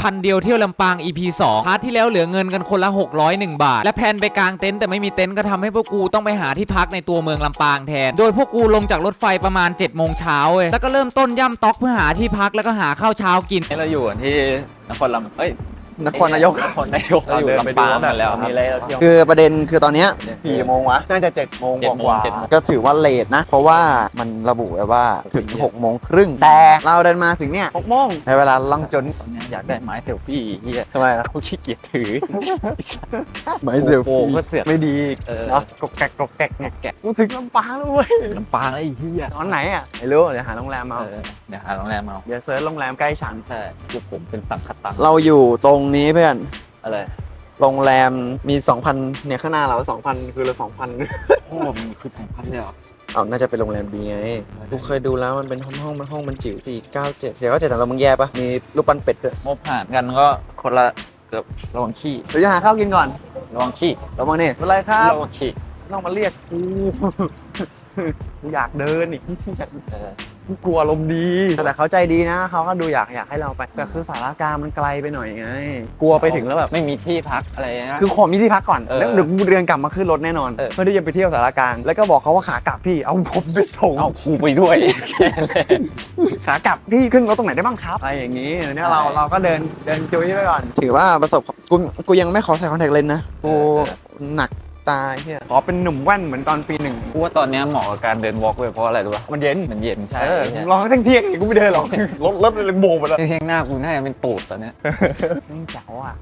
พันเดียวเที่ยวลำปาง EP 2พาร์ทที่แล้วเหลือเงินกันคนละ 601 บาท และแพนไปกลางเต็นท์แต่ไม่มีเต็นท์ก็ทำให้พวกกูต้องไปหาที่พักในตัวเมืองลำปางแทน โดยพวกกูลงจากรถไฟประมาณ7โมงเช้าเว้ยแล้วก็เริ่มต้นย่ำต๊อกเพื่อหาที่พักแล้วก็หาข้าวเช้ากินนี่เราอยู่ที่นครลำเอ้ย นครนายกนครนายกเราอยู่ลำปางกันแล้วครับมีอะไรเราเที่ยวคือประเด็นคือตอนเนี้ยกี่โมงวะ น่าจะเจ็ดโมงเจ็ดกโมงว่าเจ็ดโมงก็ถือว่าเลทนะ เพราะว่ามันระบุไว้ว่าถึง6โมงครึ่งแต่เราเดินมาถึงเนี่ยหกโมงในเวลาล่องจนตอนนี้อยากได้ไม้เซลฟี่เฮียทำไมล่ะเขาขี้เกียจถือหมายเซลโอ้ฟี่ก็เสือกไม่ดีเออเนาะกรกแกกกรกแกกเนี่ยแกะกูถึงลำปางแล้วเว้ยลำปางไอ้เฮียตอนไหนอะไม่รู้เดี๋ยวหาโรงแรมเอาเออเดี๋ยวหาโรงแรมเอาเดี๋ยวเซิร์ชโรงแรมใกล้ฉันใช่คือผมเป็นสังคตังเราอยู่ตรงนี้เพื่อน อะไรโรงแรมมี 2,000เนี่ยข้างหน้าเราสองพันคือละสองพันโอ้มันคือสองพันเลยเหรอ เอาน่าจะเป็นโรงแรมดีไงกูเคยดูแล้วมันเป็นห้องห้องมันห้องมันจิ๋วสี่เก้าเจ็ดเสียเก้าเจ็ดแต่เรามึงแย่ปะมีรูปปั้นเป็ดด้วยงบผ่านกันก็คนละเกือบระวังขี้เดี๋ยวจะหาข้าวกินก่อนระวังขี้ระวังนี่เป็นไรครับระวังขี้ ต้องมาเรียกกู กูอยากเดินอีกเออ กูกลัวลมณ์ดี แต่เขาใจดีนะเขาก็ดูอยากอยากให้เราไปแต่คือสารกลางมันไกลไปหน่อยไง กลัวไปถึงแล้วแบบไม่มีที่พักอะไรนะคือขอมีที่พักก่อนเออแล้วเดี๋ยวกูเดินกลับมาขึ้นรถแน่นอนเออ เพื่อที่จะไปเที่ยวสารกลางแล้วก็บอกเขาว่าขากลับพี่เอาผมไปส่งเอาครูไปด้วยแค่นั้นเลยขากลับพี่ขึ้นรถตรงไหนได้บ้างครับอะไรอย่างนี้เดี๋ยวเนี่ยเราใช่ เราก็เดินเดินจุ้ยไปก่อน ถือว่าประสบกูกูยังไม่ขอใส่คอนแทคเลนส์นะกูหนัก ตายเฮียขอเป็นหนุ่มแว่นเหมือนตอนปีหนึ่งกูว่าตอนเนี้ยเหมาะกับการเดินวอล์กเลยเพราะอะไรรู้ป่ะมันเย็นมันเย็นใช่เออใช่ลองทั้งเที่ยงอีกกูไม่เดินหรอกรถรถเลยโบกไปแล้วเที่ยงหน้ากูน่าจะเป็นตูดตอนเนี้ยนี่เจ๋วอะ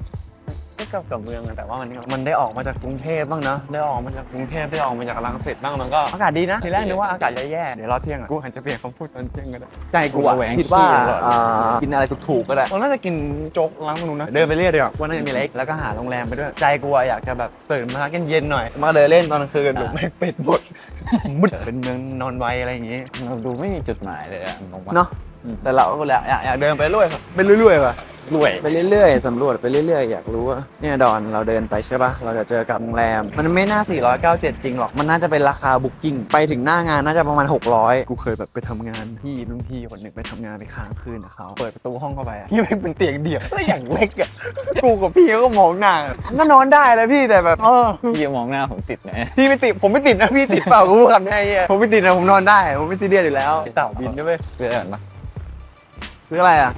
ก็กับกับเมืองอะแต่ว่ามันมันได้ออกมาจากกรุงเทพบ้างเนาะได้ออกมาจากกรุงเทพได้ออกมาจากรังสิตบ้างมันก็อากาศดีนะทีแรกนึกว่าอากาศจะแย่เดี๋ยวรอเที่ยงอะกูหันจะเปลี่ยนคำพูดตอนเที่ยงกันใจกูอะระแวงคิดว่าขี้ตลอดอ่ากินอะไรถูกๆก็ได้เราน่าจะกินโจ๊กร้านนู้นนะเดินไปเรื่อยเดียวว่าน่าจะมีเล็กแล้วก็หาโรงแรมไปด้วยใจกูอะอยากจะแบบตื่นมากินเย็นๆหน่อย มาเดินเล่นตอนกลางคืนหรือไม่ปิดหมดมืดเป็นเมืองนอนไวอะไรอย่างงี้เราดูไม่มีจุดหมายเลยอะตรงว่าเนาะอืมแต่เราก็อยากอยากอยากเดินไปเรื่อยไปเรื่อยๆว่ะ รวยไปเรื่อยๆสำรวจไปเรื่อยๆ อยากรู้ว่าเนี่ยดอนเราเดินไปใช่ปะเราจะเจอกับโรงแรม มันไม่น่า 497 จริงหรอก มันน่าจะเป็นราคาบุ๊กิ้งไปถึงหน้างานน่าจะประมาณ 600 กูเคยแบบไปทำงานพี่รุ่นพี่คนหนึ่งไปทำงานไปค้างคืนกับเขาเปิดประตูห้องเข้าไปอะพี่แม่งเป็นเตียงเดี่ยวแล้วอย่างเล็กอะกูกับพี่เขาก็มองหน้าก็นอนได้เลยพี่แต่แบบเออพี่จะมองหน้าผมติดไหมพี่ไม่ติด ผมไม่ติดนะ พี่ติดเปล่ากูพูดคำนี้ไอ้เหี้ยผมไม่ติดนะ ผมนอนได้ ผมไม่ซีเรียสอยู่แล้วเต่าบินด้วยเวยเพื่อนปะคืออะไรอะ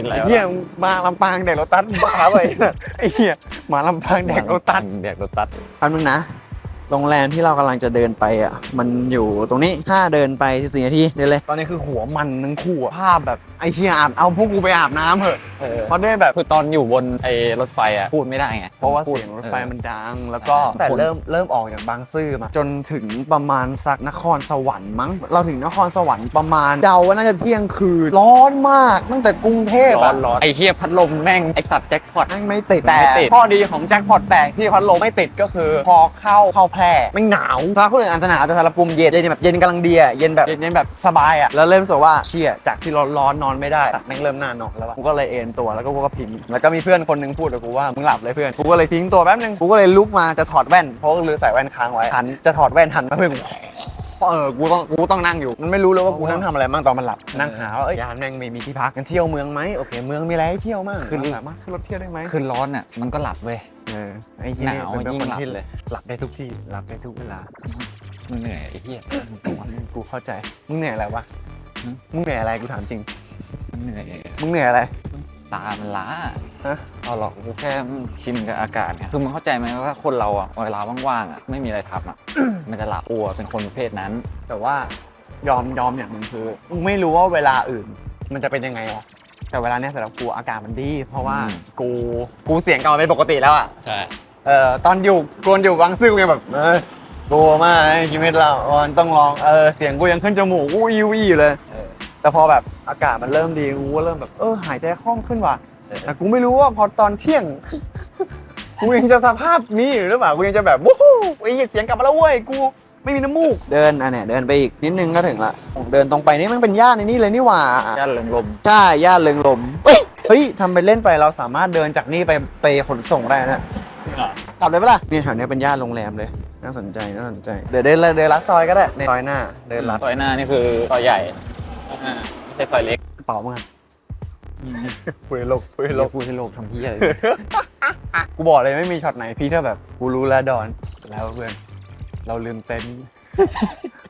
กินอะไรไอ้วะเหี้ยมาลำปางแดกรถตัสบ้าไปไอ้เหี้ยมาลำปางแดกรถตัส แดกรถตัดแป๊บนึงนะ โรงแรมที่เรากำลังจะเดินไปอะ มันอยู่ตรงนี้ ถ้าเดินไป 14 นาทีเดินเลย ตอนนี้คือหัวมันทั้งคู่อะภาพแบบไอ้เชี่ยอาบ เอาพวกกูไปอาบน้ำเถอะ เออเพราะด้วยแบบคือตอนอยู่บนไอ้รถไฟอะพูดไม่ได้ไงเพราะว่าพูดเสียงรถไฟมันดัง แล้วก็เออแต่คนเริ่มเริ่มออกจากบางซื่อมา จนถึงประมาณสักนครสวรรค์มั้ง เราถึงนครสวรรค์ประมาณเดาว่าน่าจะเที่ยงคืน ร้อนมาก ตั้งแต่กรุงเทพร้ออะนร้อนไอ้เฮียพัดลมแม่งไอ้สัตว์แจ็คพอต แม่งไม่ติด แต่ไม่ติด ข้อดีของแจ็คพอตแตกที่พัดลมไม่ติดก็คือ พอเข้าเข้าแพร่ไม่หนาวสำหรับคนอื่นอาจจะหนาวแต่สำหรับกลุ่มเย็นเย็นแบบเย็นกำลังดีอะเย็นแบบเย็นๆแบบสบายอะแล้วเริ่มรู้สึกว่าเชี่ยจากที่ร้อนร้อนๆนอนไม่ได้แม่งเริ่มหน้านอนแล้วอะกูก็เลยเอนตัวแล้วก็กูก็พิงแล้วก็มีเพื่อนคนหนึงพูดกับกูว่ามึงหลับเลยเพื่อนกูก็เลยทิ้งตัวแป๊บนึงกูก็เลยลุกมาจะถอดแว่นเพราะก็ลืมใส่แว่นค้างไว้หันจะถอดแว่นหันมาเพื่อนกูเออ กูต้อง กูต้องนั่งอยู่ มันไม่รู้เลยว่ากูนั่งทำอะไรบ้างตอนมันหลับ นั่งหาว่าเอ้ยยานแม่งไม่มีที่พักกันเที่ยวเมืองไหมโอเค เมืองมีอะไรให้เที่ยวมั่งคือสามารถขึ้นรถเที่ยวได้ไหมคือร้อนอะมันก็หลับเว้ย เออไอ้ที่หนี่นาวเป็นยิ่งคนหลับที่เลย หลับได้ทุกที่หลับได้ทุกเวลามึงเหนื่อยไอ้เฮียกูเข้าใจมึงเหนื่อยอะไรวะหืมมึงเหนื่อยอะไรกูถามจริงมันเหนื่อยมึงเหนื่อยอะไร ตามันล้าฮะ เอาหรอกกูแค่ชินกับอากาศไงคือมึงเข้าใจไหมว่าคนเราอะเวลาว่างๆอะไม่มีอะไรทำอะมันจะหลับอัวเป็นคนประเภทนั้น แต่ว่ายอมยอมอย่างหนึ่งคือมึงไม่รู้ว่าเวลาอื่น มันจะเป็นยังไงหรอก แต่เวลาเนี้ยสำหรับกูอากาศมันดี เพราะว่าอืม กูกูเสียงกลับมาเป็นปกติแล้วอะใช่ เอ่อตอนอยู่กวนอยู่บางซื่อกูยังแบบเออกลัวมากไอ้ชีวิตเรามันต้องลองเออเสียงกูยังขึ้นจมูกอู้ยิวอี้อยู่เลยแต่พอแบบอากาศมันเริ่มดีกูก็เริ่มแบบเออหายใจคล่องขึ้นว่ะเออ แต่กูไม่รู้ว่าพอตอนเที่ยง กูยังจะสภาพนี้อยู่หรือเปล่ากูยังจะแบบวู้ฮู้ไอ้เหี้ยเสียงกลับมาแล้วเว้ยกู ไม่มีน้ำมูก เดินอะเนี่ยเดินไปอีกนิดนึงก็ถึงละเดินตรงไปนี่มันเป็นย่านในนี่เลยนี่หว่าย่านเริงลมใช่ย่านเริงลมเฮ้ยเฮ้ยทำไปเล่นไปเราสามารถเดินจากนี่ไปไปขนส่งได้นะกลับเลยปะล่ะเนี่ยแถวเนี้ยเป็นย่านโรงแรมเลยน่าสนใจน่าสนใจเดี๋ยวเดินเลยเดินลัดซอยก็ได้ในซอยหน้า เดินลัดซอยหน้านี่คือซอยใหญ่อ่าไม่ใช่ซอยเล็กกระเป๋ามึงอะคุยโลกคุยโลเรากพูดให้โลกทำเพี้ยอะไรกูบอกเลยไม่มีช็อตไหนพี่ถ้าแบบกูรู้แล้วดอนแล้วเพื่อน เราลืมเต็นท์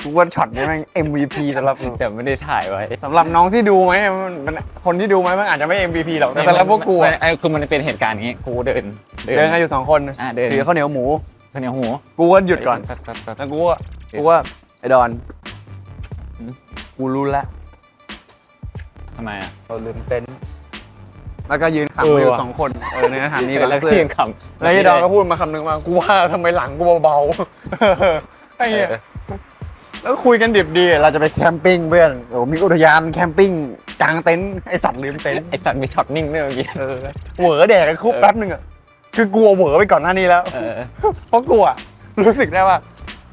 กูว่าช็อตนี้แม่ง MVP สำหรับกูแต่ไม่ได้ถ่ายไว้สำหรับน้องที่ดูไหมมันมันคนที่ดูไหมมันอาจจะไม่ MVP หรอกแต่สำหรับพวกกูอะไอ้คือมันเป็นเหตุการณ์อย่างงี้กูเดินเดินกันอยู่สองคนอะเดินถือข้าวเหนียวหมู ข้าวเหนียวหูกูก็หยุดก่อนแป๊บแป๊บแป๊บแล้วกูว่ากูว่าไอ้ดอนอืมกูรู้แล้วทำไมอะเราลืมเต็นท์ แล้วก็ยืนขำกันอเออยู่ว่ะสองคนเออในสถานีแล้บาวงซื่พี่อยังขำแล้วไอ้ดอนก็พูดมาคำนึงว่ากูว่าทำไมหลังกูเบาๆไอ้เหี้ยเออแล้วคุยกันดิบดีเราจะไปแคมปิ้งเพื่อนโอ้มีอุทยานแคมปิ้งกลางเต็นท์ไอสัตว์ลืมเต็นท์ไอสัตว์มีช็อตนิ่งด้วยเมื่อกี้เออเหวอแดกกันคุบแป๊บนึงอะคือกลัวเหวอไปก่อนหน้านี้แล้วเออเพราะกลัวรู้สึกได้ว่า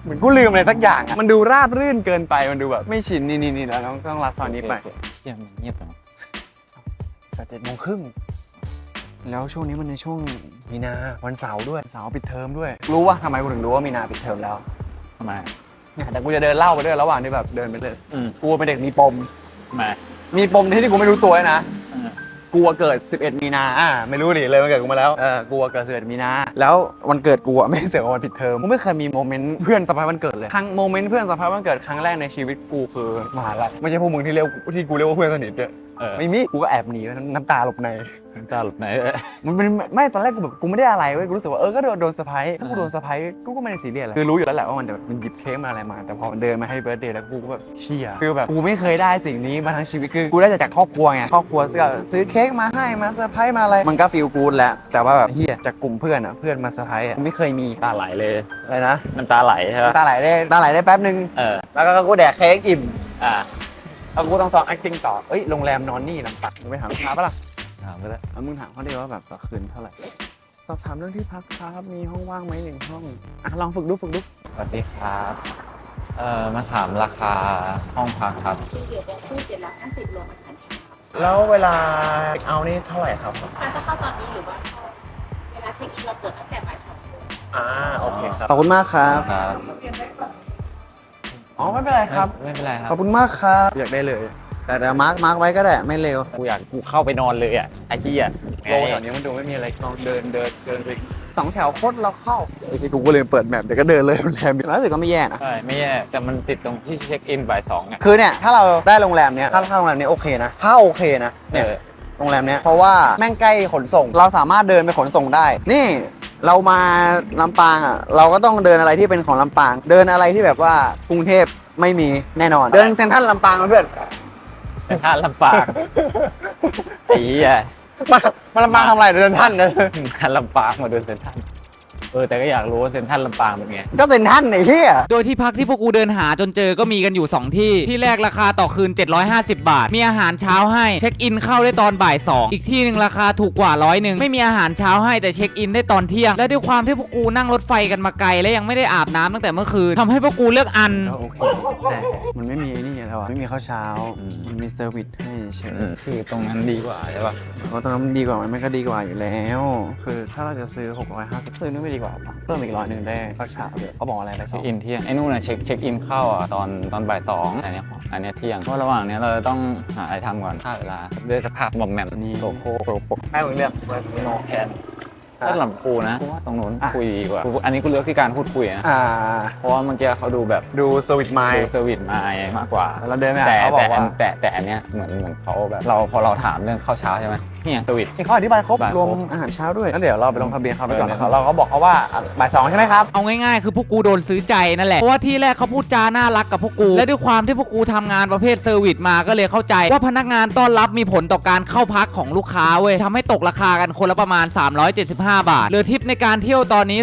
เหมือนกูลืมอะไรสักอย่างอะมันดูราบรื่นเกินไปมันดูแบบไม่ชินนี่นี่นี่แล้วต้องต้องรัดซอยนี้ไปเฮียมันเงียบ จังสักเจ็ดโมงครึ่งแล้วช่วงนี้มันในช่วงมีนาวันเสาร์ด้วยเสาร์ปิดเทอมด้วย รู้ว่าทำไมกูถึงรู้ว่ามีนาปิดเทอมแล้วทำไมเนี่ยแต่กูจะเดินเล่าไปด้วยระหว่างที่แบบเดินไปเลยอืมกูเป็นเด็กมีปมทำไมมีปมที่ที่กูไม่รู้ตัวนะอืมกูอะเกิด 11 มีนาอ่าไม่รู้ดิเลยมันเกิดกูมาแล้วเออกูอะเกิด 11 มีนา แล้ววันเกิดกูอะไม่เสือกว่าวันผิดเทอมกูไม่เคยมีโมเมนต์เพื่อนสะพายวันเกิดเลยครั้งโมเมนต์เพื่อนสะพายวันเกิดครั้งแรกในชีวิตกูคือมหาลัยไม่ใช่พวกมึงที่เรียกที่กูเรียกว่าเพื่อนสนิทด้วย เออ ไม่มีกูก็แอบหนีไว้น้ำตาหลบใน น้ำตาหลุดไหนเออ มันเป็นไม่ตอนแรกกูแบบกูไม่ได้อะไรเว้ยกูรู้สึกว่าเออก็โดนโดนสะพายถ้ากูโดนสะพายกูก็ไม่ได้ซีเรียสอะไรคือรู้อยู่แล้วแหละว่ามันแบบมันหยิบเค้กมาอะไรมา แต่พอมันเดินมาให้เบิร์ดเดย์แล้วกูก็แบบเชี่ยคือแบบกูไม่เคยได้สิ่งนี้มาทั้งชีวิตคือกูได้จากครอบครัวไงครอบครัวซื้อซื้อเค้กมาให้มาเซอร์ไพรส์มาอะไรมันก็ฟีลกูดแหละแต่ว่าแบบเฮียจากกลุ่มเพื่อนอะเพื่อนมาเซอร์ไพรส์อะไม่เคยมีตาไหลเลย อะไรนะน้ำตาไหลใช่ปะตาไหลได้ตาไหลได้แป๊บนึงเออ แล้วก็กูแดกเค้กอิ่ม อ่า แล้วกูต้องซ้อม acting ต่อเอ้ยโรงแรมนอนนี่ลำปักมึงไปถามลูกค้าปะล่ะถามไปแล้วแล้วมึงถามเขาดีว่าแบบต่อคืนเท่าไหร่สอบถามเรื่องที่พักครับมีห้องว่างไหมหนึ่งห้องอะลองฝึกดูฝึกดูสวัสดีครับเอ่อมาถามราคาห้องพักครับเดี๋ยวจะคู่เจ็ดร้อยห้าสิบรวมอาหารเช้าแล้วเวลาเอานี่เท่าไหร่ครับ ทานจะเข้าตอนนี้หรือว่าเข้าเวลาเช็คอินเราเปิดตั้งแต่บ่ายสองโมง อ่า โอเคครับ ขอบคุณมากครับ ครับ อ๋อไม่เป็นไรครับ ไม่เป็นไรคขรัอบบคุณมากครับอยากได้เลย แต่เดี๋ยวมาร์กมาร์กไว้ก็ได้ไม่เร็ว กูอยากกูเข้าไปนอนเลยอะไอ้ที่อะโลแถวนี้มันดูไม่มีอะไรลองเดินเดินเดินไปสองแถวโคตรเราเข้า ไอ้กูก็เลยเปิดแมปเดี๋ยวก็เดินเลยโรงแรมแล้วรู้สึกก็ไม่แย่นะใช่ไม่แย่แต่มันติดตรงที่เช็คอินบ่ายสองอะคือเนี่ยถ้าเราได้โรงแรมเนี้ยถ้าถ้าโรงแรมนี้โอเคนะถ้าโอเคนะเอเนี่ยอโรงแรมเนี้ยเพราะว่าแม่งใกล้ขนส่ง เราสามารถเดินไปขนส่งได้ นี่ เรามาลำปางอะเราก็ต้องเดินอะไรที่เป็นของลำปาง เดินอะไรที่แบบว่ากรุงเทพไม่มีแน่นอน เดินเซ็นทรัลลำปางมาเพื่อนเป็นท่าลำปางไอ้เหี้ยมามาลำปางทำอะไรเดินท่านเนยท่าลำปางมาเดินเซ็นทรัล เออแต่ก็อยากรู้ว่าเซ็นทรัลลำปางเป็นไง ก็เซ็นทรัลไอ้เหี้ยโดยที่พักที่พวกกูเดินหาจนเจอก็มีกันอยู่ 2 ที่ ที่แรกราคาต่อคืน 750 บาท มีอาหารเช้าให้ เช็คอินเข้าได้ตอนบ่าย 2 อีกที่หนึ่งราคาถูกกว่าร้อยหนึ่งไม่มีอาหารเช้าให้แต่เช็คอินได้ตอนเที่ยง และด้วยความที่พวกกูนั่งรถไฟกันมาไกลและยังไม่ได้อาบน้ำตั้งแต่เมื่อคืนทำให้พวกกูเลือกอัน ก็โอเคแต่มันไม่มีนี่ไงแล้วอะไม่มีข้าวเช้า อืม มันมีเซอร์วิสให้เฉยอืมคือตรงนั้นดีกว่าใช่ปะเพราะตอนนั้นมันดีกว่ามันไม่ก็ดีกว่าอยู่แล้ว คือถ้าเราจะซื้อ 650 ซื้อนึกไม่ดีกว่าปะเพิ่มอีกร้อยหนึ่งได้ข้าวเช้าเลยเขาบอกอะไรไปสเช็อคงอินเที่ยงไอ้นู่นน่ะเช็คเช็คอินเข้าอะตอนตอนบ่ายสองอันเนี้ยอันเนี้ยเที่ยงเพราะระหว่างเนี้ยเราจะต้องหาอะไรทำก่อนค่าเวลาด้วยสภาพบอมแมมนี่โลโก้โปรโปให้มึงเลือกโนแคน ถ้าสำหรับกูนะกูว่าตรงนู้นคุยดีกว่ากูอันนี้กูเลือกที่การพูดคุยนะอ่า เพราะว่าเมื่อกี้เขาดูแบบดูเซอร์วิสไมดูล์เซอร์วิสมามากกว่า เราเดินไปหาแต่เขาบแต่อกว่าอันแต่แต่อันเนี้ยเหมือนเหมือนเขาแบบเราพอเราถามเรื่องข้าวเช้าใช่ไหมเนี่ยเซอร์วิสนี่เขาอธิบายครบบ่ายรวมอาหารเช้าด้วยงั้นเดี๋ยวเราไปลงทะเบียนเขาไปก่อนเออนะครับเราก็บอกเขาว่าอะบ่ายสองใช่ไหมครับ เอาง่ายๆ คือพวกกูโดนซื้อใจนั่นแหละ เพราะว่าที่แรกเขาพูดจาน่ารักกับพวกกู และด้วยความที่พวกกูทำงานประเภทเซอร์วิสมาก็เลยเข้าใจ ว่าพนักงานต้อนรับมีผลต่อการเข้าพักของลูกค้าเว้ยทำให้ตกราคากันคนละประมาณ 375บาท เหลือทิปในการเที่ยวตอนนี้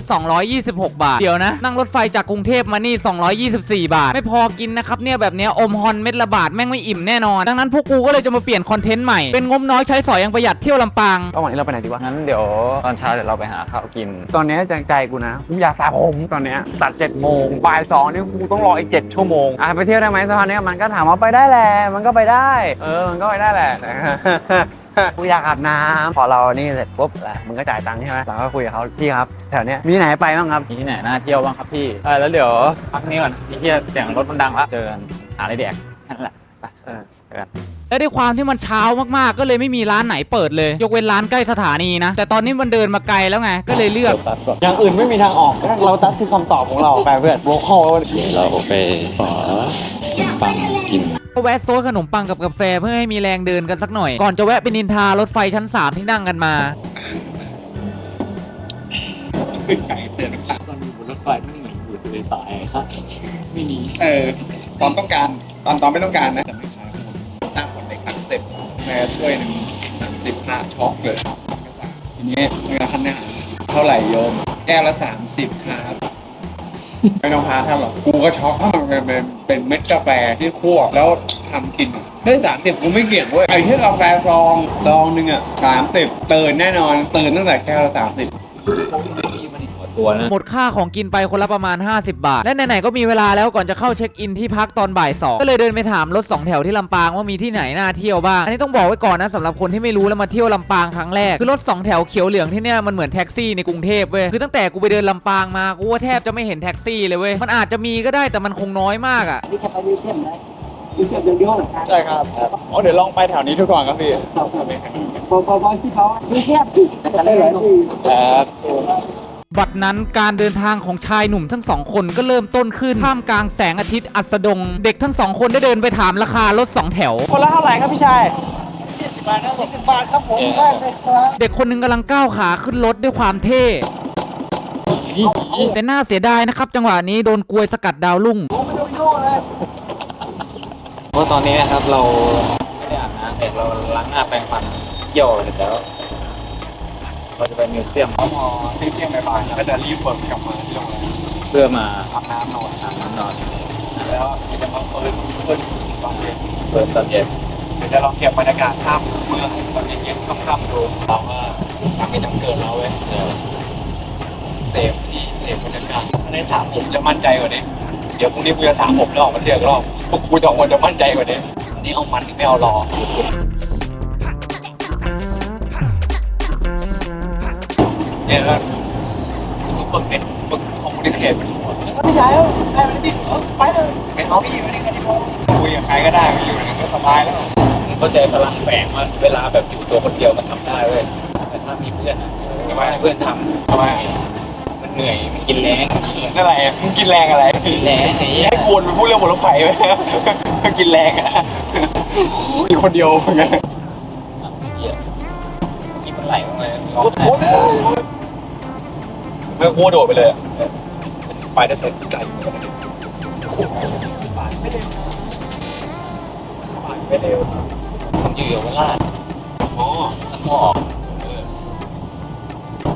226 บาท เดี๋ยวนะ นั่งรถไฟจากกรุงเทพมานี่ 224 บาท ไม่พอกินนะครับเนี่ยแบบเนี้ยอมฮอนเม็ดละบาทแม่งไม่อิ่มแน่นอน ดังนั้นพวกกูก็เลยจะมาเปลี่ยนคอนเทนต์ใหม่ เป็นงบน้อยใช้สอยยังประหยัดเที่ยวลำปางระหว่างนี้เราไปไหนดีวะ งั้นเดี๋ยวตอนเช้าเดี๋ยวเราไปหาข้าวกิน ตอนเนี้ยจังใจกูนะกูอยากสระผมตอนเนี้ยสัตว์เจ็ดโมงบ่ายสองนี่กูต้องรออีกเจ็ดชั่วโมงอะไปเที่ยวได้ไหมสะพานเนี้ยมันก็ถามว่าไปได้แหละมันก็ไปได้ เออมันก็ไปได้แหละ กูอยากอาบน้ำพอเรานี่เสร็จปุ๊บแหละมึงก็จ่ายตังค์ใช่ไหมเราก็คุยกับเขาพี่ครับแถวเนี้ยมีไหนไปบ้างครับ มีที่ไหนน่าเที่ยวบ้างครับพี่เออแล้วเดี๋ยวพักนี้ก่อนไอ้เหี้ยเสียงรถมันดังละเจอกันหาอะไรแดกนั่นแหละไปเออ เจอกัน และและด้วยความที่มันเช้ามากๆ ก็เลยไม่มีร้านไหนเปิดเลย ยกเว้นร้านใกล้สถานีนะ แต่ตอนนี้มันเดินมาไกลแล้วไง ก็เลยเลือก อย่างอื่นไม่มีทางออก เราตัดคือคำตอบของเราแปลเพื่อนโลคอลเราไปขอปังกิน ก็แวะโซดขนมปังกับกาแฟเพื่อให้มีแรงเดินกันสักหน่อย ก่อนจะแวะไปนินทารถไฟชั้น 3 ที่นั่งกันมา ขึ้นไก่เตือนต่างตอนอยู่บนรถไฟไม่เหมือนอยู่ในสายสักไม่มีเออ ตอนต้องการ ตอนตอนไม่ต้องการนะแต่ไม่ขายหมดตั้งหมดในครั้งเสร็จแม่ถ้วยหนึ่งสามสิบห้าช็อกเลยทีนี้เวลาทานอาหารเท่าไหร่โยม แก้วละสามสิบครับ ไม่ต้องพาท่านหรอกกูก็ช็อกเพรามันเป็นเป็นเม็ดกาแฟที่คั่วแล้วทำกินได้สามสิบกูไม่เกี่ยงเว้ยไอ้ที่กาแฟซองซองหนึ่งอะสามสิบเตือนแน่นอนเตือนตั้งแต่แก้วละสามสิบ ตัวนะ หมดค่าของกินไปคนละประมาณ 50 บาท และไหนๆก็มีเวลาแล้วก่อนจะเข้าเช็คอินที่พักตอนบ่ายสองก็เลยเดินไปถามรถสองแถวที่ลำปางว่ามีที่ไหนน่าเที่ยวบ้าง อันนี้ต้องบอกไว้ก่อนนะสำหรับคนที่ไม่รู้แล้วมาเที่ยวลำปางครั้งแรก คือรถสองแถวเขียวเหลืองที่เนี่ยมันเหมือนแท็กซี่ในกรุงเทพเว้ย คือตั้งแต่กูไปเดินลำปางมากูว่าแทบจะไม่เห็นแท็กซี่เลยเว้ย มันอาจจะมีก็ได้แต่มันคงน้อยมากอะนี่จะไปมิวเซียมนะมิวเซียมอย่างเดียวเหรอครับใช่ครับอ๋อเดี๋ยวลองไปแถวนี้ดูก่อนครับพี่ครับพอพอพอที่เขามิวเซียมจะได้เลยลูกครับ บัดนั้นการเดินทางของชายหนุ่มทั้งสองคนก็เริ่มต้นขึ้นท่ามกลางแสงอาทิตย์อัสดง เด็กทั้งสองคนได้เดินไปถามราคารถสองแถว คนละเท่าไหร่ครับพี่ชายสิบบาทครับสิบบาทครับผมได้เลยครับเด็กคนหนึ่งกำลังก้าวขาขึ้นรถด้วยความเท่ แต่น่าเสียดายนะครับ จังหวะนี้โดนกลวยสกัดดาวรุ่งเพราะตอนนี้นะครับเราไม่ได้อาบน้ำเสร็จเราล้างหน้าแปรงฟันเยี่ยวเสร็จแล้ว เราจะไปมิวเซียมพอที่เที่ยงบ่ายๆแล้วก็จะรีบเปิดกลับมาที่โรงแรมเพื่อมาอาบน้ำนอนอาบน้ำนอนแล้วก็จะมาเปิดเปิดตอนเย็นเปิดตอนเย็นเดี๋ยวจะลองเก็บบรรยากาศภาพเมืองตอนเย็นๆค่ำๆดูเราว่าทำกิจกรรมเกินเราเว้ยเจอเสพที่เสพบรรยากาศถ้าได้สามผมจะมั่นใจกว่านี้เดี๋ยวพรุ่งนี้กูจะสามผมแล้วออกมาเที่ยวอีกรอบพวกกูจะคนจะมั่นใจกว่านี้อันนี้เอามันไม่เอารอ เนี่ยแล้วฝึกเน็ตฝึกคอมมูนิเคชเป็นหัวพี่ชายได้ไหมพี่ไปเลยไม่เอาพี่ไม่ได้กันที่โมคุยกับใครก็ได้ไปอยู่นนั้นก็สบายแล้วผมเข้าใจพลังแฝงว่าเวลาแบบอยู่ตัวคนเดียวมันทำได้เว้ยแต่ถ้ามีเพื่อนทำไมเพื่อนทำทำไมมันเหนื่อยมันกินแรงเขินอะไรอะมึงกินแรงอะไรกินแรงไอ้เหี้ยให้กวนไปพูดเรื่องบนรถไฟไหมกินแรงอะอยู่คนเดียวเหมือนกันเหี้ยนี่มันไหลลงเลย ร้องไห้เมื่อกูโดดไปเลยอะเป็นสไปเดอร์เซนไกลสบายไม่เร็วสบายไม่เร็วผมอยู่เยาวราชอ๋อทั้งหมอเออ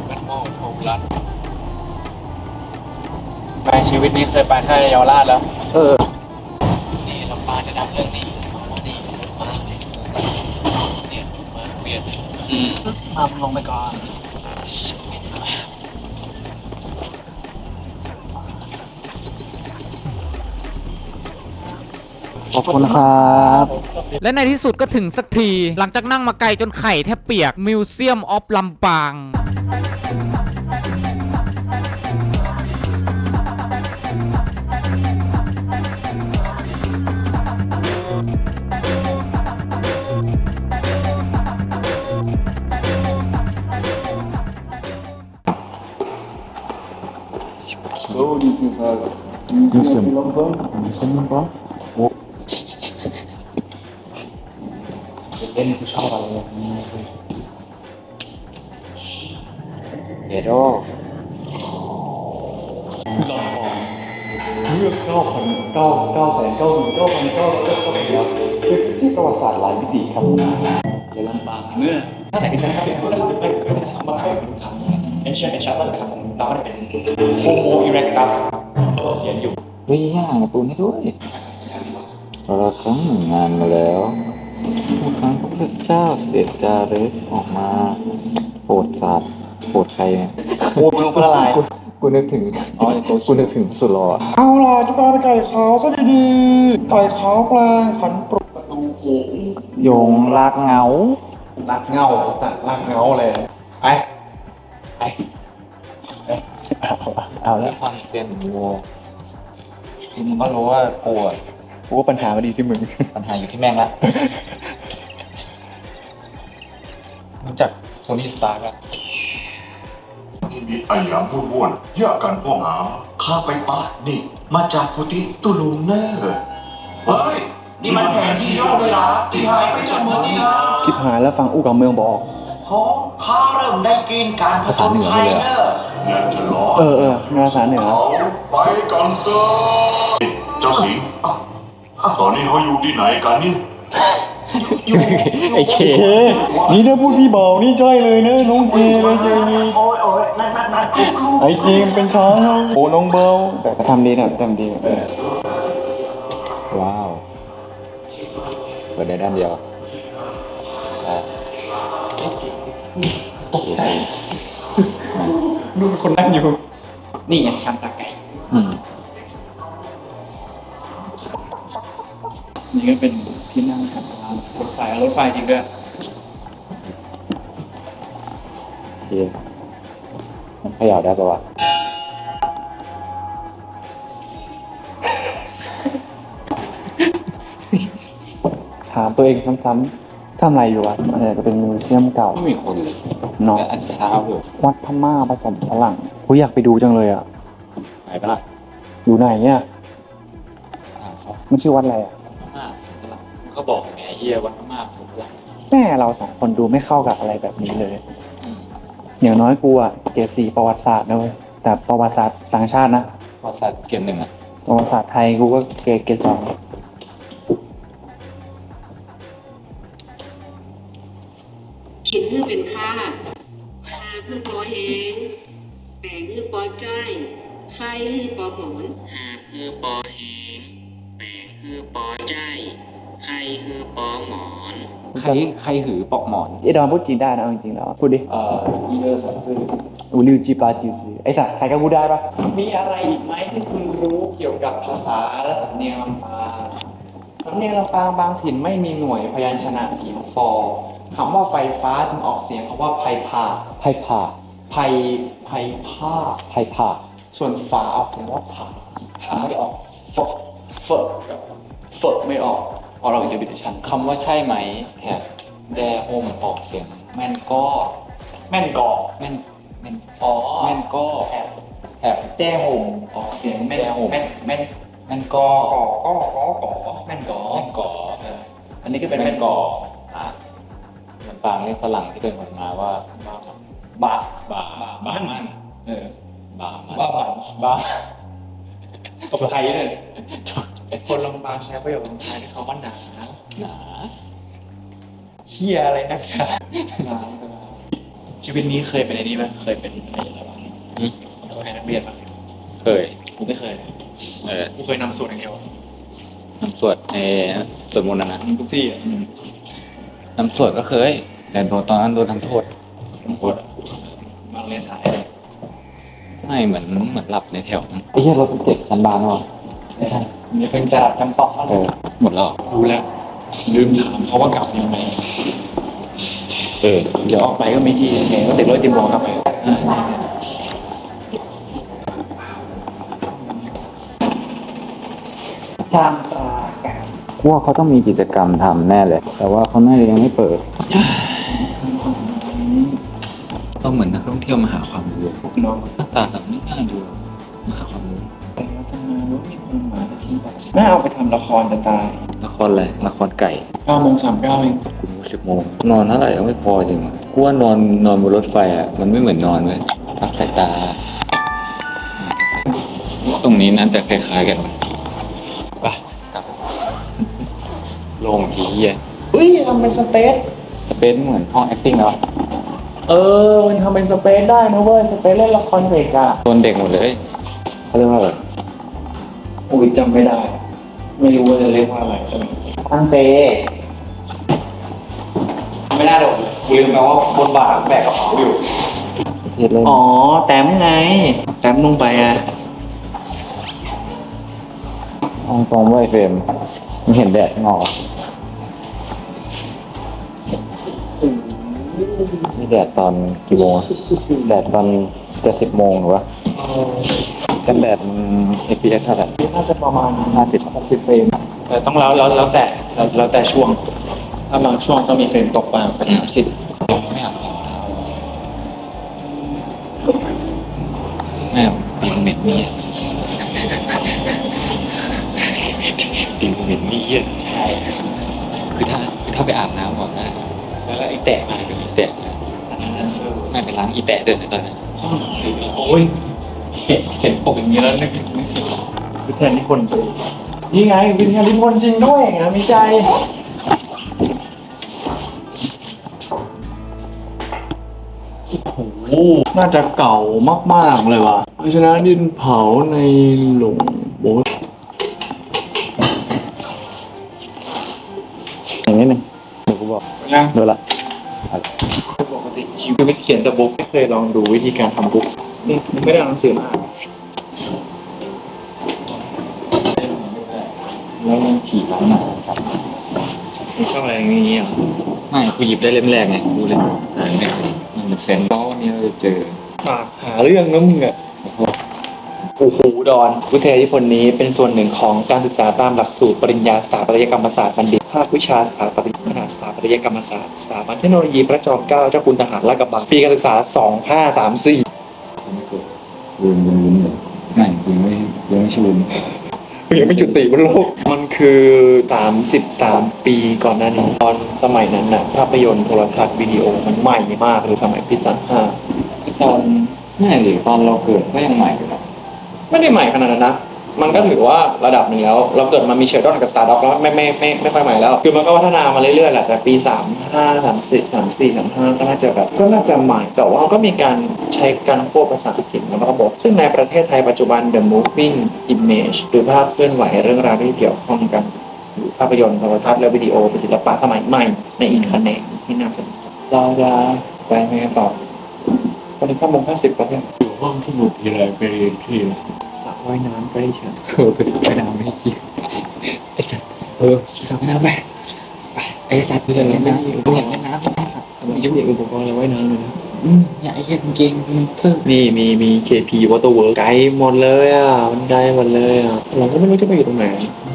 แบทมอลโทรัสในชีวิตนี้เคยไปแค่เยาวราชแล้ว เออ นี่ลำปางจะดังเรื่องนี้ว่านี่มาเนี่ยมาเปลี่ยนอืม มาลงไปก่อน ขอบคุณครับ และในที่สุดก็ถึงสักที หลังจากนั่งมาไกลจนไข่แทบเปียกมิวเซียมออฟลำปางเเล่นกูชอบอะไรแบบนี้เดโดลองบอกเลือกเก้าพันเก้าเก้าแสนเก้าหมื่นเก้าพันเก้าร้อยเก้าสิบเอ็ดเป็นที่ประวัติศาสตร์หลายมิติครับเดี๋ยวลำบากเมื่อถ้าแต่เป็นการเข้าไปเข้าไปทำมาให้เป็นคำเอนเชียนเอนชัตเป็นคำเราก็จะเป็นโฮโมอิเรกตัสเขียนอยู่เฮ้ยย่างปูนให้ด้วยเราครั้งหนึ่งงานมาแล้ว เมื่อครั้งพระพุทธเจ้าเสด็จจาริกออกมาโปรดสัตว์โปรดใครเนี่ยโอ้มึงเป็นอะไร กูกูนึกถึงอ๋อกูนึกถึงสุดหล่ออะเอาล่ะจุฬาไก่ขาวซะดีๆไก่ขาวกลางขันปรุประตูโขงโยงลากเหงาลากเงาสัตว์ลากเงาเลยไปไปเอาแล้วความเซียนโวมึงก็รู้ว่ากูอะ กูว่าปัญหามันดีที่มึง ปัญหาอยู่ที่แม่งละรู้จักโทนี่สตาร์กอะมีไอ้หยามพูดบ้วนยากันพ่อหาข้าไปปะนี่ มาจากกุฏิตุลุงเนอร์เฮ้ย นี่มันแผนที่ย่อเวลาที่หายไปจากเมืองนี้นะชิบหายแล้วฟังอู้กับเมืองบอกเพราะข้าเริ่มได้กินการผสมไทยเนอร์แน่จะรอเออเออในภาษาเหนือเอาไปกันเถอะเจ้าสิงห์ ตอนนี้เขาอยู่ที่ไหนกันนี่ไอ้เค นี่ถ้าพูดพี่เบานี่ใช่เลยนะน้องเจเลยเจนี่โอ้ยโอ้ยนั่นนั่นนั่นลูกไอ้เจมเป็นช้างโอ้น้องเบาแต่ก็ทำดีนะทำดีนะว้าวเปิดได้ด้านเดียวอะตกใจดูเป็นคนนั่งอยู่ นี่ไงชามตาไก่อืม นี่ก็เป็นที่นั่งกับรถไฟรถไฟจริงด้วยโอเคมันเขย่าได้ปะวะถามตัวเองซ้ำๆทำอะไรอยู่วะมันอาจจะเป็นมิวเซียมเก่า ไม่มีคนเลยเนาะ แต่อันเช้าอยู่วัดพม่าผสมฝรั่งกูอยากไปดูจังเลยอะ หายไปละอยู่ไหนเนี่ย อ่าเขามันชื่อวัดอะไรอะอ่าฝรั่งมัน ก็บอกไงเฮียวันพม่าผมละแม่เราสองคนดูไม่เข้ากับอะไรแบบนี้เลย อืมอย่างน้อยกูอะเกรดสี่ประวัติศาสตร์นะเว้ยแต่ประวัติศาสตร์ต่างชาตินะ พอสัตว์เกียรติหนึ่งอะประวัติศาสตร์ไทยกูก็เกรดเกรดสองเขียนคือเป็นค่าหาคือปอแหงแปลงคือปอใจไข่คือปอหมอนหาคือปอแหงแปลงคือปอ ใจไข่คือปอหมอน ใครใครหือปอกหมอน ไอ้ดอนพูดจีนได้นะเอาจริงๆแล้วพูดดิเอ่ออีเลอร์สันซื่ออูริวจีปาจิวซีไอ้สัตว์ใครก็พูดได้ปะมีอะไรอีกไหมที่คุณรู้เกี่ยวกับภาษาและสำเนียงลำปางสำเนียงลำปางบางถิ่นไม่มีหน่วยพยัญชนะเสียงฟอคำว่าไฟฟ้าจึงออกเสียงคำว่าไพพาไพ่ผ่าไพไพพาไพ่ผ่าส่วนฝาออกเสียงว่าผาผาไม่ออกเฟอะเฟอะเฟอะไม่ออก ออเราจะบิดชันคำว่าใช่ไหมแถบแดโฮมออกเสียงแม่นก็แม่นกอแม่นแม่นอ๋อแม่นก็แถบแถบแจ้โฮมออกเสียงแม่นแจ้โฮมแม่นแม่นแม่นก็ก่อก่อก่อก่อแม่นก่อแม่นก่อเอออันนี้ก็เป็นแม่นกออะลำปางเรียกฝรั่งที่เป็นคนมาว่าบ้าบาบ้าบาบ้าบ้าบ้ามัมันนเออบ้ามันบ้าบันบ้าตบไทยเลย คนลำปางใช้ประโยคลำปางที่เขาว่าหนาหนาเฮียอะไรนักหนาชีวิตนี้เคยเป็นไอ้นี่ไหมเคยเป็นไอ้อะไรวะอืมตัวแทนนักเรียนปะเคยกูไม่เคยเออกูเคยนำสูตรอย่างเดียวน้ำสวดเออสวดมนต์นะนะทุกที่อะน้ำสวดก็เคย แต่โดนตอนนั้นโดนทำโทษโคตรบางเลนสายไม่เหมือนเหมือนหลับในแถวไอ้เหี้ยรถมันเจ็บคันบางวะ มีเป็นจราจำปอกเออหมดแล้วเหรอรู้แล้ว ลืมถามเขาว่ากลับยังไงเออ เดี๋ยวออกไปก็ไม่ที่ไงก็ติดรถติดวงกลับไปชามปลาแกะกูว่าเขาต้องมีกิจกรรมทำแน่เลย แต่ว่าเขาน่าจะยังไม่เปิด ต้องเหมือนนักท่องเที่ยวมาหาความรู้เนาะหน้าตาแบบไม่น่าดู ที่แบบน่าเอาไปทำละครจะตายละครอะไรละครไก่เก้าโมงสามเก้าเองกูสิบโมงนอนเท่าไหร่ก็ไม่พอจริงอะกูว่านอนนอนบนรถไฟอะมันไม่เหมือนนอนเลยพักสายตา ตรงนี้น่าจะคล้ายๆกันไปกลับโลงทีเฮียเฮ้ยทำเป็นสเปซสเปนเหมือนห้อง acting แล้วอะเออ มันทำเป็นสเปซได้นะเว้ย สเปซเล่นละครเด็กอะ โดนเด็กหมดเลยเขาเรียกว่าอะไร อุ้ยจำไม่ได้ ไม่รู้ว่าจะเรียกว่าอะไรใช่ไหมตั้งเตไม่น่าโดนเลยกูลืมไปว่าบนบ่าแบกกระเป๋าอยู่เฮ็ดเลยอ๋อ แต้มไง แต้มลงไปอะห้องตรงไว้เฟรมมันเห็นแดดข้างนอกอะนี่แดดตอนกี่โมงอะแดดตอนจะสิบโมงหรือวะ กันแบบมัน FPS เท่าไหร่น่าจะประมาณ 50 60 เฟรมแต่ต้องแล้วแล้วแล้วแต่แล้วแต่ช่วง ถ้าบางช่วงก็มีเฟรมตกไปไปสามสิบไม่อาบไม่อาบดินเหม็นนี่ดินเหม็นนี่เยี่คือถ้าคือถ้าไปอาบน้ำก่อนนะแล้วไอ้แตะมาก็มีแตะมาไม่ไปล้างอีแตะเดินในตอนนั้นโอ้ย เห็นเห็นปกอย่างนี้แล้วนึกนึกถึงคือแทนที่คนจะนี่ไงวิทยาลิพนจริงด้วยงานวิจัยโอ้น่าจะเก่ามากๆเลยว่ะภาชนะดินเผาในหลงโบ๊ทอย่างนี้หนึ่งเดี๋ยวกูบอกนะเดี๋ยวละปกติชีวิตเขียนแต่บุ๊กไม่เคยลองดูวิธีการทำบุ๊กนี่ไม่ได้เอาหนังสือมาอ่าน แล้วมันขี่ร้านหนาครับมีช่องอะไรอย่างนี้อะไม่กูหยิบได้เล่มแรกไงกูเลยอ่านไม่ได้มันเซ็นแล้ววันนี้เราจะเจอฝากหาเรื่องนะมึงอะโอ้โหดอน วิทยานิพนธ์นี้เป็นส่วนหนึ่งของการศึกษาตามหลักสูตรปริญญาสถาปัตยกรรมศาสตร์บัณฑิตภาควิชาสถาปัตยคณะสถาปัตยกรรมศาสตร์สถาบันเทคโนโลยีพระจอมเกล้าเจ้าคุณทหารลาดกระบังปีการศึกษา 2534ไม่เกิดลืมลืมลืมเลยไม่กูไม่ยังไม่ชื่อ ลืมยังไม่จุติบนโลก มันคือ 33 ปีก่อนหน้านี้ตอนสมัยนั้นน่ะภาพยนตร์โทรทัศน์วิดีโอมันใหม่มากเลยสมัยพิซซ่าห้าตอนไม่ดิตอนเราเกิดก็ยังใหม่อยู่นะไม่ได้ใหม่ขนาดนั้นนะ มันก็ถือว่าระดับหนึ่งแล้ว เราเกิดมามีเชลดอนกับสตาร์ด็อกแล้วไม่ไม่ไม่ไม่ค่อยใหม่แล้ว คือมันก็พัฒนามาเรื่อยๆแหละแต่ปี 3 5 3 4 3 4 3 5ก็น่าจะแบบก็น่าจะใหม่ แต่ว่าก็มีการใช้การควบภาษาอังกฤษในระบบซึ่งในประเทศไทยปัจจุบัน The Moving Image หรือภาพเคลื่อนไหวเรื่องราวที่เกี่ยวข้องกันภาพยนตร์โทรทัศน์และวิดีโอเป็นศิลปะสมัยใหม่ในอีกแขนงที่น่าสนใจเราจะไปไงต่อตอนนี้ข้ามโมงห้าสิบแล้วเนี่ยอยู่ห้องสมุดทีไรไปเรียนที่ ว่ายน้ำใกล้ฉันเออไปสระว่ายน้ำไม่คิดไอ้สัตว์เออสระว่ายน้ำไปไปไอ้สัตว์เพื่อนเล่นน้ำกูอยากเล่นน้ำไอ้สัตว์มีชุดอุปกรณ์อะไรว่ายน้ำเลยนะอืมอยากไอ้เหี้ยเก่งๆซึ่งนี่มีมี KP Waterworld ไกลหมดเลยอะมันไกลหมดเลยอะเราก็ไม่รู้จะไปอยู่ตรงไหน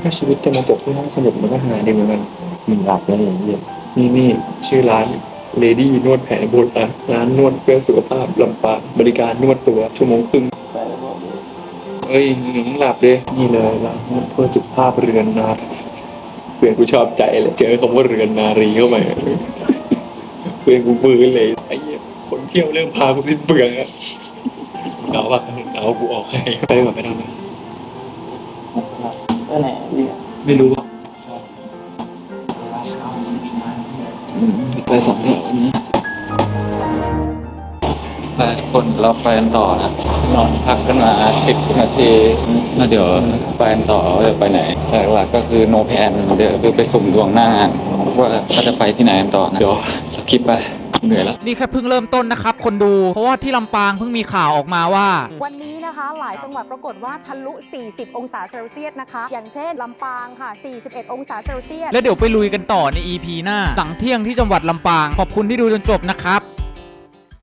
ถ้าชีวิตจะมาจบที่ห้องสมุดมันก็หาดีเหมือนกันมึงหลับแล้วเนี่ยเหี้ยนี่นี่ชื่อร้าน Lady นวดแผนโบราณร้านนวดเพื่อสุขภาพลำปางบริการนวดตัวชั่วโมงครึ่ง เฮ้ยมึงหลับดินี่เลยร้าเพื่อสุขภาพเรือนนาเพื่อนกูชอบใจเลยเจอคำว่าเรือนนารีเข้าไปเพื่อนกูมือเลยไอ้เหี้ยคนเที่ยวเรื่องพากูสิ้นเปลืองอะเอาว่าเอากูออกให้ไปกว่าไปทำไมไปไหนไม่รู้อะไปสองแถวนะ ไปคน เราไปกันต่อนะนอนพักกันมาสิบนาทีแล้วเดี๋ยวไปกันต่อว่าจะไปไหนแต่หลักๆก็คือโนแพนเดี๋ยวคือไปสุ่มดวงหน้างานว่าเขาจะไปที่ไหนกันต่อนะเดี๋ยวสกิปไปเหนื่อยแล้วนี่แค่เพิ่งเริ่มต้นนะครับคนดู เพราะว่าที่ลำปางเพิ่งมีข่าวออกมาว่า วันนี้นะคะหลายจังหวัดปรากฏว่าทะลุ 40 องศาเซลเซียสนะคะ อย่างเช่นลำปางค่ะ 41 องศาเซลเซียส แล้วเดี๋ยวไปลุยกันต่อใน EP หน้าหลังเที่ยงที่จังหวัดลำปาง ขอบคุณที่ดูจนจบนะครับ